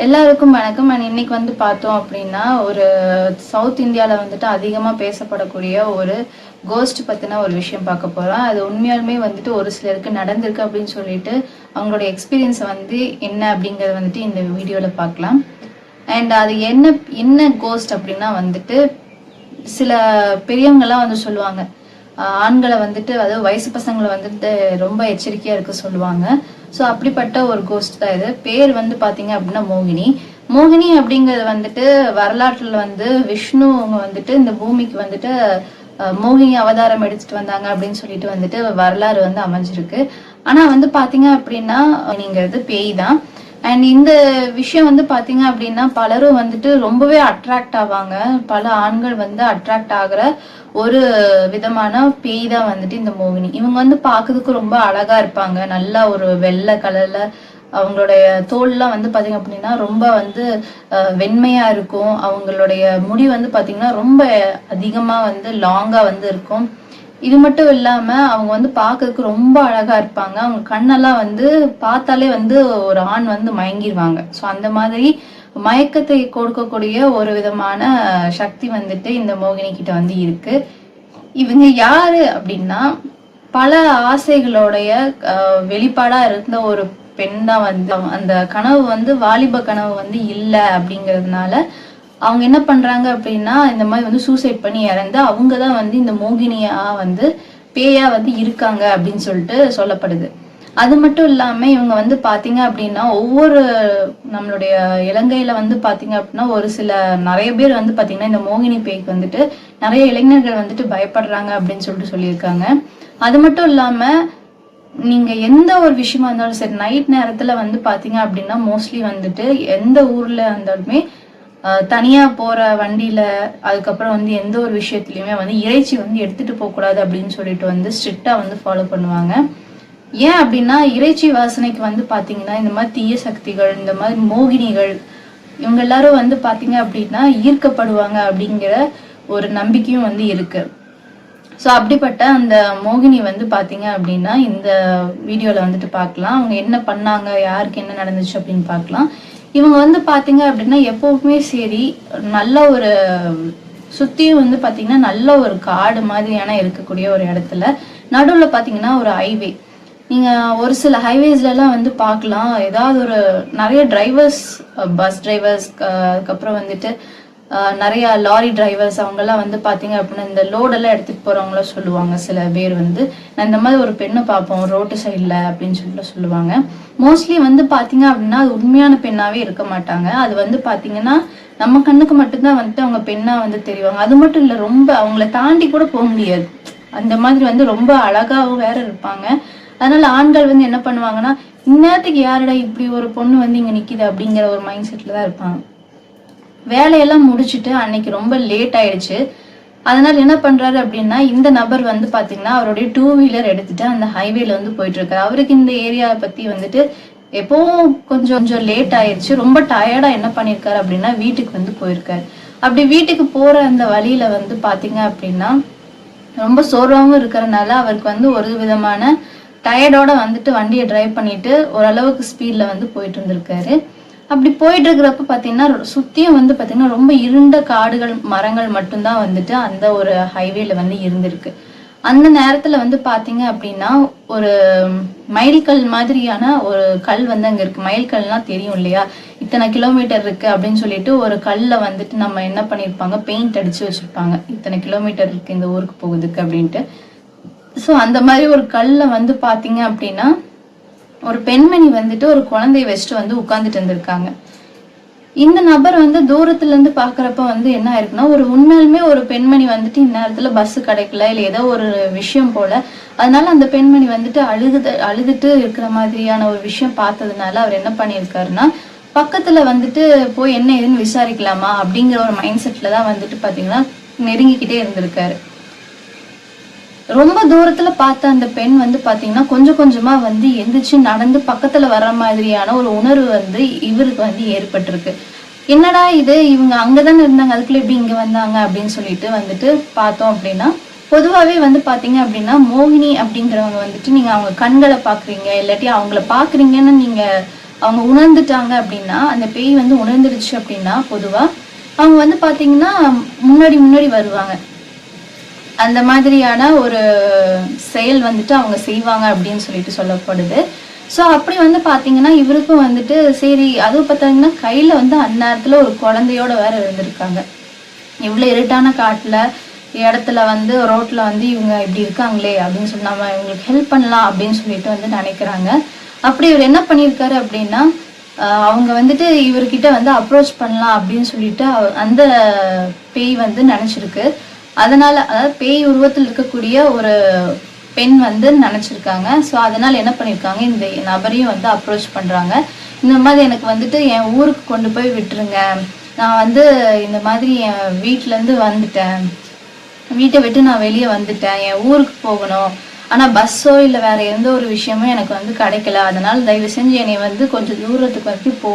எல்லாருக்கும் வணக்கம். அண்ட் இன்னைக்கு வந்து பார்த்தோம் அப்படின்னா ஒரு சவுத் இந்தியாவில் வந்துட்டு அதிகமாக பேசப்படக்கூடிய ஒரு கோஸ்ட் பற்றின ஒரு விஷயம் பார்க்க போகிறோம் அது உண்மையாலுமே வந்துட்டு ஒரு சிலருக்கு நடந்திருக்கு அப்படின்னு சொல்லிட்டு அவங்களோட எக்ஸ்பீரியன்ஸை வந்து என்ன அப்படிங்கிறத வந்துட்டு இந்த வீடியோவில் பார்க்கலாம். அண்ட் அது என்ன என்ன கோஸ்ட் அப்படின்னா வந்துட்டு சில பெரியவங்கெல்லாம் வந்து சொல்லுவாங்க. ஆண்களை வந்துட்டு அதாவது வயசு பசங்களை வந்துட்டு ரொம்ப எச்சரிக்கையாக இருக்க சொல்லுவாங்க. ஸோ அப்படிப்பட்ட ஒரு கோஸ்ட் தான் இது. பேர் வந்து பாத்தீங்க அப்படின்னா மோகினி. மோகினி அப்படிங்கிறது வந்துட்டு வரலாற்றுல வந்து விஷ்ணு அவங்க வந்துட்டு இந்த பூமிக்கு வந்துட்டு மோகினி அவதாரம் எடுத்துட்டு வந்தாங்க அப்படின்னு சொல்லிட்டு வந்துட்டு வரலாறு வந்து அமைஞ்சிருக்கு. ஆனா வந்து பார்த்தீங்க அப்படின்னா நீங்கிறது பேய் தான். அண்ட் இந்த விஷயம் வந்து பாத்தீங்க அப்படின்னா பலரும் வந்துட்டு ரொம்பவே அட்ராக்ட் ஆவாங்க. பல ஆண்கள் வந்து அட்ராக்ட் ஆகிற ஒரு விதமான பேய் தான் வந்துட்டு இந்த மோகினி. இவங்க வந்து பார்க்கறதுக்கு ரொம்ப அழகா இருப்பாங்க. நல்லா ஒரு வெள்ளை கலர்ல அவங்களுடைய தோல்லாம் வந்து பாத்தீங்க அப்படின்னா ரொம்ப வந்து வெண்மையாக வெண்மையா இருக்கும். அவங்களுடைய முடி வந்து பாத்தீங்கன்னா ரொம்ப அதிகமா வந்து லாங்கா வந்து இருக்கும். இது மட்டும் இல்லாம அவங்க வந்து பார்க்கறதுக்கு ரொம்ப அழகா இருப்பாங்க. அவங்க கண்ணெல்லாம் வந்து பார்த்தாலே வந்து ஒரு ஆண் வந்து மயங்கிடுவாங்க ஸோ அந்த மாதிரி மயக்கத்தை கொடுக்கக்கூடிய ஒரு விதமான சக்தி வந்துட்டு இந்த மோகினி கிட்ட வந்து இருக்கு. இவங்க யாரு அப்படின்னா பல ஆசைகளுடைய வெளிப்பாடா இருந்த ஒரு பெண் தான் வந்து அந்த கனவு வந்து வாலிப கனவு வந்து இல்லை அப்படிங்கிறதுனால அவங்க என்ன பண்றாங்க அப்படின்னா இந்த மாதிரி வந்து சூசைட் பண்ணி இறந்து அவங்க தான் வந்து இந்த மோகினியா வந்து பேயா வந்து இருக்காங்க அப்படின்னு சொல்லிட்டு சொல்லப்படுது. அது மட்டும் இல்லாம இவங்க வந்து பாத்தீங்க அப்படின்னா ஒவ்வொரு நம்மளுடைய இலங்கையில வந்து பாத்தீங்க அப்படின்னா ஒரு சில நிறைய பேர் வந்து பாத்தீங்கன்னா இந்த மோகினி பேய்க்கு வந்துட்டு நிறைய இளைஞர்கள் வந்துட்டு பயப்படுறாங்க அப்படின்னு சொல்லிட்டு சொல்லியிருக்காங்க. அது மட்டும் இல்லாம நீங்க எந்த ஒரு விஷயமா இருந்தாலும் சரி நைட் நேரத்துல வந்து பாத்தீங்க அப்படின்னா மோஸ்ட்லி வந்துட்டு எந்த ஊர்ல இருந்தாலுமே தனியா போற வண்டியில அதுக்கப்புறம் வந்து எந்த ஒரு விஷயத்துலயுமே வந்து இறைச்சி வந்து எடுத்துட்டு போக கூடாது அப்படின்னு சொல்லிட்டு வந்து ஸ்ட்ரிக்டா வந்து ஃபாலோ பண்ணுவாங்க. ஏன் அப்படின்னா இறைச்சி வாசனைக்கு வந்து பாத்தீங்கன்னா இந்த மாதிரி தீய சக்திகள் இந்த மாதிரி மோகினிகள் இவங்க எல்லாரும் வந்து பாத்தீங்க அப்படின்னா ஈர்க்கப்படுவாங்க அப்படிங்கிற ஒரு நம்பிக்கையும் வந்து இருக்கு. ஸோ அப்படிப்பட்ட அந்த மோகினி வந்து பார்த்தீங்க அப்படின்னா இந்த வீடியோவில் வந்துட்டு பார்க்கலாம் அவங்க என்ன பண்ணாங்க யாருக்கு என்ன நடந்துச்சு அப்படின்னு பார்க்கலாம் இவங்க வந்து பாத்தீங்க அப்படின்னா எப்பவுமே சரி நல்ல ஒரு சுத்தியும் வந்து பாத்தீங்கன்னா நல்ல ஒரு காடு மாதிரியான இருக்கக்கூடிய ஒரு இடத்துல நடுவுல பாத்தீங்கன்னா ஒரு ஹைவே நீங்க ஒரு சில ஹைவேஸ்ல எல்லாம் வந்து பார்க்கலாம் ஏதாவது ஒரு நிறைய டிரைவர்ஸ் பஸ் டிரைவர்ஸ் அதுக்கப்புறம் வந்துட்டு நிறைய லாரி டிரைவர்ஸ் அவங்கெல்லாம் வந்து பாத்தீங்க அப்படின்னா இந்த லோடெல்லாம் எடுத்துட்டு போறவங்கள சொல்லுவாங்க. சில பேர் வந்து நான் இந்த மாதிரி ஒரு பெண்ணை பார்ப்போம் ரோட்டு சைடில் அப்படின்னு சொல்லிட்டு சொல்லுவாங்க. மோஸ்ட்லி வந்து பாத்தீங்க அப்படின்னா அது உண்மையான பெண்ணாவே இருக்க மாட்டாங்க. அது வந்து பாத்தீங்கன்னா நம்ம கண்ணுக்கு மட்டும்தான் வந்துட்டு அவங்க பெண்ணா வந்து தெரிவாங்க. அது மட்டும் இல்ல ரொம்ப அவங்கள தாண்டி கூட போக முடியாது. அந்த மாதிரி வந்து ரொம்ப அழகாவும் வேற இருப்பாங்க. அதனால ஆண்கள் வந்து என்ன பண்ணுவாங்கன்னா இந்நேரத்துக்கு யாருடா இப்படி ஒரு பொண்ணு வந்து இங்க நிக்குது? அப்படிங்கிற ஒரு மைண்ட் செட்ல தான் இருப்பாங்க. வேலையெல்லாம் முடிச்சுட்டு அன்னைக்கு ரொம்ப லேட் ஆயிடுச்சு. அதனால என்ன பண்றாரு அப்படின்னா இந்த நபர் வந்து பாத்தீங்கன்னா அவருடைய டூ வீலர் எடுத்துட்டு அந்த ஹைவேல வந்து போயிட்டு இருக்காரு அவருக்கு இந்த ஏரியாவை பத்தி வந்துட்டு எப்பவும் கொஞ்சம் கொஞ்சம் லேட் ஆயிடுச்சு. ரொம்ப டயர்டா என்ன பண்ணிருக்காரு அப்படின்னா வீட்டுக்கு வந்து போயிருக்காரு. அப்படி வீட்டுக்கு போற அந்த வழியில வந்து பாத்தீங்க அப்படின்னா ரொம்ப சோர்வாகவும் இருக்கிறனால அவருக்கு வந்து ஒரு விதமான டயர்டோட வந்துட்டு வண்டியை டிரைவ் பண்ணிட்டு ஓரளவுக்கு ஸ்பீட்ல வந்து போயிட்டு இருந்திருக்காரு. அப்படி போயிட்டு இருக்கிறப்ப பார்த்தீங்கன்னா சுத்தியும் வந்து பார்த்தீங்கன்னா ரொம்ப இருண்ட காடுகள் மரங்கள் மட்டும்தான் வந்துட்டு அந்த ஒரு ஹைவேல வந்து இருந்திருக்கு. அந்த நேரத்துல வந்து பாத்தீங்க அப்படின்னா ஒரு மைல்கல் மாதிரியான ஒரு கல் வந்து அங்க இருக்கு. மைல்கல்னா தெரியும் இல்லையா? இத்தனை கிலோமீட்டர் இருக்கு அப்படின்னு சொல்லிட்டு ஒரு கல்ல வந்துட்டு நம்ம என்ன பண்ணிருப்பாங்க? பெயிண்ட் அடிச்சு வச்சிருப்பாங்க. இத்தனை கிலோமீட்டர் இருக்கு இந்த ஊருக்கு போகுதுக்கு அப்படின்ட்டு. ஸோ அந்த மாதிரி ஒரு கல்ல வந்து பாத்தீங்க அப்படின்னா ஒரு பெண்மணி வந்துட்டு ஒரு குழந்தைய வச்சுட்டு வந்து உட்காந்துட்டு இருந்திருக்காங்க. இந்த நபர் வந்து தூரத்துல இருந்து பாக்குறப்ப வந்து என்ன ஆயிருக்குன்னா ஒரு உண்மையிலுமே ஒரு பெண்மணி வந்துட்டு இந்நேரத்துல பஸ் கிடைக்கல இல்ல ஏதோ ஒரு விஷயம் போல. அதனால அந்த பெண்மணி வந்துட்டு அழுகுது அழுதுட்டு இருக்கிற மாதிரியான ஒரு விஷயம் பார்த்ததுனால அவர் என்ன பண்ணியிருக்காருன்னா பக்கத்துல வந்துட்டு போய் என்ன ஏதுன்னு விசாரிக்கலாமா அப்படிங்கிற ஒரு மைண்ட் செட்ல தான் வந்துட்டு பாத்தீங்கன்னா நெருங்கிக்கிட்டே இருந்திருக்காரு. ரொம்ப தூரத்துல பார்த்த அந்த பெண் வந்து பாத்தீங்கன்னா கொஞ்சம் கொஞ்சமா வந்து எந்திரிச்சு நடந்து பக்கத்துல வர்ற மாதிரியான ஒரு உணர்வு வந்து இவருக்கு வந்து ஏற்பட்டிருக்கு. என்னடா இது? இவங்க அங்கதானே இருந்தாங்க. அதுக்குள்ள எப்படி இங்க வந்தாங்க அப்படின்னு சொல்லிட்டு வந்துட்டு பார்த்தோம் அப்படின்னா பொதுவாகவே வந்து பார்த்தீங்க அப்படின்னா மோகினி அப்படிங்கிறவங்க வந்துட்டு நீங்கள் அவங்க கண்களை பார்க்குறீங்க இல்லாட்டி அவங்கள பார்க்குறீங்கன்னு நீங்கள் அவங்க உணர்ந்துட்டாங்க அப்படின்னா அந்த பேய் வந்து உணர்ந்துடுச்சு அப்படின்னா பொதுவாக அவங்க வந்து பார்த்தீங்கன்னா முன்னாடி முன்னாடி வருவாங்க. அந்த மாதிரியான ஒரு செயல் வந்துட்டு அவங்க செய்வாங்க அப்படின்னு சொல்லிட்டு சொல்லப்படுது. ஸோ அப்படி வந்து பார்த்தீங்கன்னா இவருக்கும் வந்துட்டு சரி அதுவும் பார்த்தீங்கன்னா கையில் வந்து அந்நேரத்தில் ஒரு குழந்தையோட வேற இருந்திருக்காங்க. இவ்வளோ இருட்டான காட்டில் இடத்துல வந்து ரோட்டில் வந்து இவங்க இப்படி இருக்காங்களே அப்படின்னு சொல்லி நம்ம இவங்களுக்கு ஹெல்ப் பண்ணலாம் அப்படின்னு சொல்லிட்டு வந்து நினைக்கிறாங்க. அப்படி இவர் என்ன பண்ணியிருக்காரு அப்படின்னா அவங்க வந்துட்டு இவர்கிட்ட வந்து அப்ரோச் பண்ணலாம் அப்படின்னு சொல்லிட்டு அவ- அந்த பேய் வந்து நினச்சிருக்கு. அதனால அதாவது பேய் உருவத்தில் இருக்கக்கூடிய ஒரு பெண் வந்து நினைச்சிருக்காங்க. ஸோ அதனால என்ன பண்ணியிருக்காங்க இந்த நபரையும் வந்து அப்ரோச் பண்றாங்க. இந்த மாதிரி எனக்கு வந்துட்டு என் ஊருக்கு கொண்டு போய் விட்டுருங்க. நான் வந்து இந்த மாதிரி என் வீட்டிலேருந்து இருந்து வந்துட்டேன். வீட்டை விட்டு நான் வெளியே வந்துட்டேன். என் ஊருக்கு போகணும். ஆனால் பஸ்ஸோ இல்லை வேற எந்த ஒரு விஷயமும் எனக்கு வந்து கிடைக்கல. அதனால தயவு செஞ்சு என்னை வந்து கொஞ்சம் தூரத்துக்கு வந்து போ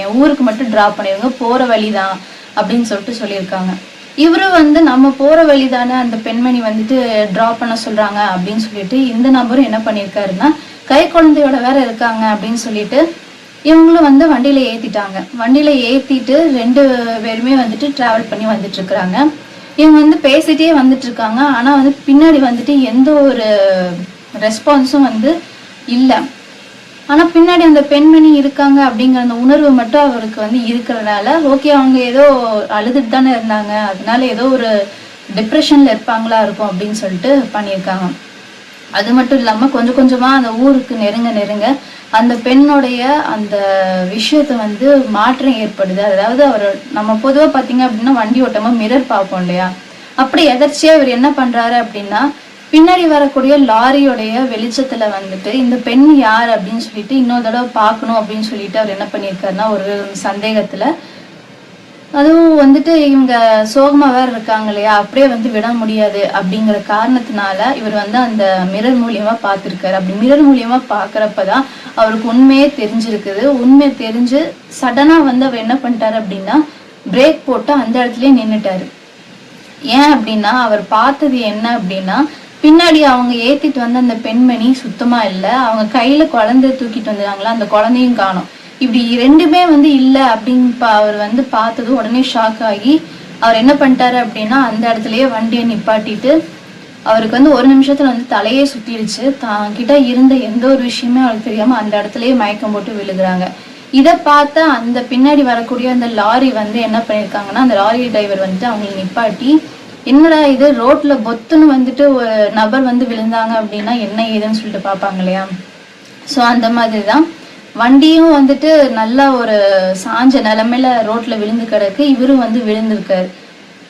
என் ஊருக்கு மட்டும் ட்ராப் பண்ணிடுங்க வழி தான் அப்படின்னு சொல்லிட்டு சொல்லியிருக்காங்க. இவரும் வந்து நம்ம போற வழிதானே அந்த பெண்மணி வந்துட்டு டிராப் பண்ண சொல்றாங்க அப்படின்னு சொல்லிட்டு இந்த நபரும் என்ன பண்ணியிருக்காருன்னா கை குழந்தையோட வேற இருக்காங்க அப்படின்னு சொல்லிட்டு இவங்களும் வந்து வண்டியில ஏத்திட்டாங்க. வண்டியில ஏத்திட்டு ரெண்டு பேருமே வந்துட்டு டிராவல் பண்ணி வந்துட்டு இருக்கிறாங்க இவங்க வந்து பேசிட்டே வந்துட்டு இருக்காங்க ஆனா வந்து பின்னாடி வந்துட்டு எந்த ஒரு ரெஸ்பான்ஸும் வந்து இல்லை. ஆனா பின்னாடி அந்த பெண்மணி இருக்காங்க அப்படிங்கிற அந்த உணர்வு மட்டும் அவருக்கு வந்து இருக்கிறனால ஓகே அவங்க ஏதோ அழுதுட்டு தானே இருந்தாங்க. அதனால ஏதோ ஒரு டிப்ரெஷன்ல இருப்பாங்களா இருக்கும் அப்படின்னு சொல்லிட்டு பண்ணியிருக்காங்க. அது மட்டும் இல்லாம கொஞ்சம் கொஞ்சமா அந்த ஊருக்கு நெருங்க நெருங்க அந்த பெண்ணுடைய அந்த விஷயத்த வந்து மாற்றம் ஏற்படுது. அதாவது அவர் நம்ம பொதுவா பாத்தீங்க அப்படின்னா வண்டி ஓட்டமா மிரர் பார்ப்போம் இல்லையா? அப்படி எதர்ச்சியா இவர் என்ன பண்றாரு அப்படின்னா பின்னாடி வரக்கூடிய லாரியோடைய வெளிச்சத்துல வந்துட்டு இந்த பெண் யார் அப்படின்னு சொல்லிட்டு இன்னொரு தடவை பார்க்கணும் அப்படின்னு சொல்லிட்டு அவர் என்ன பண்ணியிருக்காருன்னா ஒரு சந்தேகத்துல. அதுவும் வந்துட்டு இவங்க சோகமா வேற இருக்காங்க இல்லையா? அப்படியே வந்து விட முடியாது அப்படிங்கிற காரணத்தினால இவர் வந்து அந்த மிரர் மூலியமா பார்த்திருக்காரு. அப்படி மிரர் மூலியமா பாக்குறப்பதான் அவருக்கு உண்மையே தெரிஞ்சிருக்குது. உண்மை தெரிஞ்சு சடனா வந்து அவர் என்ன பண்ணிட்டாரு அப்படின்னா பிரேக் போட்டு அந்த இடத்துலயே நின்னுட்டாரு. ஏன் அப்படின்னா அவர் பார்த்தது என்ன அப்படின்னா பின்னாடி அவங்க ஏத்திட்டு வந்த அந்த பெண்மணி சுத்தமா இல்ல. அவங்க கையில குழந்தை தூக்கிட்டு வந்தாங்களா அந்த குழந்தையும் காணும். இப்படி ரெண்டுமே வந்து இல்ல அப்படின்னு பா- அவர் வந்து பார்த்தது உடனே ஷாக் ஆகி அவர் என்ன பண்ணிட்டாரு அப்படின்னா அந்த இடத்துலயே வண்டியை நிப்பாட்டிட்டு அவருக்கு வந்து ஒரு நிமிஷத்துல வந்து தலையே சுத்திடுச்சு தான் கிட்ட இருந்த எந்த ஒரு விஷயமே அவருக்கு தெரியாம அந்த இடத்துலயே மயக்கம் போட்டு விழுகுறாங்க. இதை பார்த்த அந்த பின்னாடி வரக்கூடிய அந்த லாரி வந்து என்ன பண்ணியிருக்காங்கன்னா அந்த லாரி டிரைவர் வந்துட்டு அவங்களை நிப்பாட்டி என்னடா இது? ரோட்ல பொத்துன்னு வந்துட்டு ஒரு நபர் வந்து விழுந்தாங்க அப்படின்னா என்ன ஏதுன்னு சொல்லிட்டு பார்ப்பாங்க இல்லையா? ஸோ அந்த மாதிரி தான் வண்டியும் வந்துட்டு நல்லா ஒரு சாஞ்ச நிலமையில ரோட்ல விழுந்து கிடக்கு. இவரும் வந்து விழுந்திருக்காரு.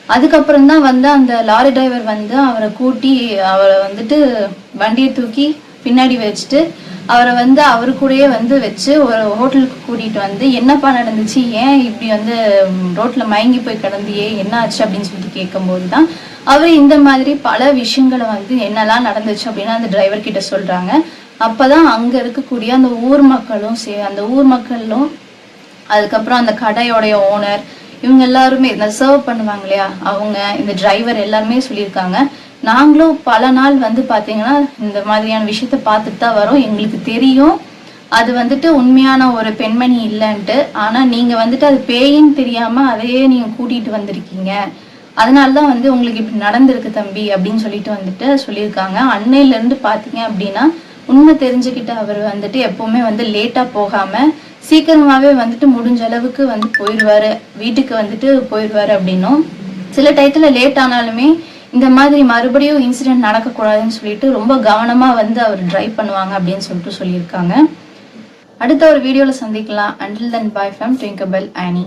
அதுக்கப்புறம் தான் வந்து அந்த லாரி டிரைவர் வந்து அவரை கூட்டி அவரை வந்துட்டு வண்டியை தூக்கி பின்னாடி வச்சுட்டு அவரை வந்து அவரு கூடயே வந்து வச்சு ஒரு ஹோட்டலுக்கு கூட்டிகிட்டு வந்து என்னப்பா நடந்துச்சு? ஏன் இப்படி வந்து ரோட்டில் மயங்கி போய் கிடந்தியே? என்ன ஆச்சு? அப்படின்னு சொல்லிட்டு கேட்கும்போது தான் அவர் இந்த மாதிரி பல விஷயங்களை வந்து என்னெல்லாம் நடந்துச்சு? அப்படின்னு அந்த டிரைவர் கிட்ட அப்போ தான் அங்கே இருக்கக்கூடிய அந்த ஊர் மக்களும் சே அந்த ஊர் மக்களும் அதுக்கப்புறம் அந்த கடையோடைய ஓனர் இவங்க எல்லாருமே இந்த சர்வ் பண்ணுவாங்க இல்லையா அவங்க இந்த டிரைவர் எல்லாருமே சொல்லியிருக்காங்க. நாங்களும் பல நாள் வந்து பாத்தீங்கன்னா இந்த மாதிரியான விஷயத்த பார்த்துட்டு தான் வரோம். எங்களுக்கு தெரியும். அது வந்துட்டு உண்மையான ஒரு பெண்மணி இல்லைன்ட்டு. ஆனா நீங்க வந்துட்டு அது பேயின்னு தெரியாம அதையே நீங்க கூட்டிட்டு வந்திருக்கீங்க. அதனால தான் வந்து உங்களுக்கு இப்படி நடந்திருக்கு தம்பி அப்படின்னு சொல்லிட்டு வந்துட்டு சொல்லியிருக்காங்க. அன்னையில இருந்து பாத்தீங்க அப்படின்னா உண்மை தெரிஞ்சுக்கிட்ட அவர் வந்துட்டு எப்பவுமே வந்து லேட்டா போகாம சீக்கிரமாவே வந்துட்டு முடிஞ்ச அளவுக்கு வந்து போயிடுவாரு. வீட்டுக்கு வந்துட்டு போயிடுவாரு அப்படின்னும். சில டயத்துல லேட் ஆனாலுமே இந்த மாதிரி மறுபடியும் இன்சிடென்ட் நடக்கக்கூடாதுன்னு சொல்லிட்டு ரொம்ப கவனமாக வந்து அவர் ட்ரைவ் பண்ணுவாங்க அப்படின்னு சொல்லிட்டு சொல்லியிருக்காங்க. அடுத்த ஒரு வீடியோல சந்திக்கலாம். Until than bye from ட்விங்கபிள் Aani